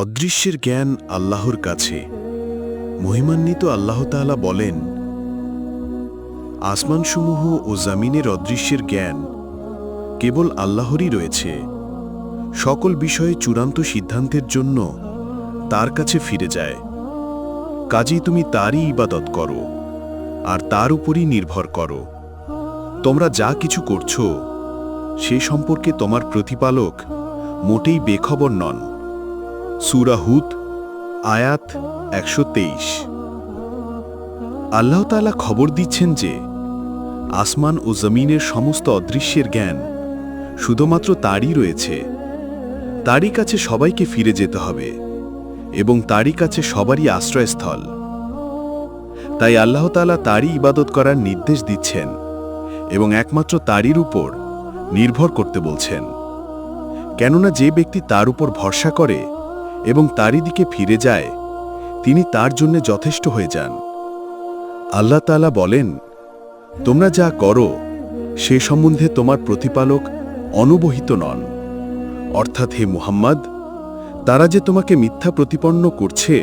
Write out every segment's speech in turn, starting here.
অদৃশ্যের জ্ঞান আল্লাহর কাছে। মহিমান্বিত আল্লাহ তাআলা বলেন, আসমানসমূহ ও জামিনের অদৃশ্যের জ্ঞান কেবল আল্লাহরই রয়েছে। সকল বিষয়ে চূড়ান্ত সিদ্ধান্তের জন্য তার কাছে ফিরে যায়। কাজেই তুমি তারই ইবাদত করো, আর তার উপরই নির্ভর করো। তোমরা যা কিছু করছ, সে সম্পর্কে তোমার প্রতিপালক মোটেই বেখবর নন। সুরাহুত আয়াত একশো তেইশ। আল্লাহ তাআলা খবর দিচ্ছেন যে, আসমান ও জমিনের সমস্ত অদৃশ্যের জ্ঞান শুধুমাত্র তারই রয়েছে। তারই কাছে সবাইকে ফিরে যেতে হবে এবং তারই কাছে সবারই আশ্রয়স্থল। তাই আল্লাহ তাআলা তারই ইবাদত করার নির্দেশ দিচ্ছেন এবং একমাত্র তারই উপর নির্ভর করতে বলছেন। কেননা যে ব্যক্তি তার উপর ভরসা করে এবং তারই দিকে ফিরে যায়, তিনি তার জন্য যথেষ্ট হয়ে যান। আল্লাহ তাআলা বলেন, তোমরা যা করো, সে সম্বন্ধে তোমার প্রতিপালক অনুবহিত নন। অর্থাৎ হে মুহাম্মদ, তারা যে তোমাকে মিথ্যা প্রতিপন্ন করছে,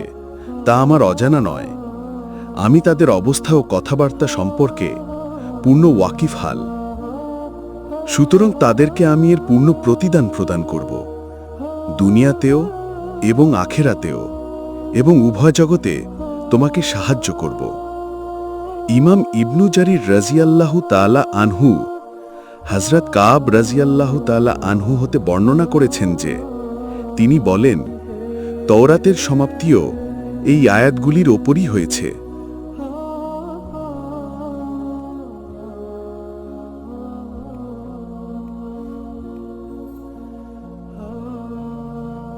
তা আমার অজানা নয়। আমি তাদের অবস্থা ও কথাবার্তা সম্পর্কে পূর্ণ ওয়াকিফ হাল। সুতরাং তাদেরকে আমি এর পূর্ণ প্রতিদান প্রদান করব। দুনিয়াতেও এবং আখেরাতেও, এবং উভয় জগতে তোমাকে সাহায্য করব। ইমাম ইবনু জারির রাজিয়াল্লাহু তালা আনহু হজরত কাব রাজিয়াল্লাহু তালা আনহু হতে বর্ণনা করেছেন যে, তিনি বলেন, তওরাতের সমাপ্তিও এই আয়াতগুলির ওপরই হয়েছে।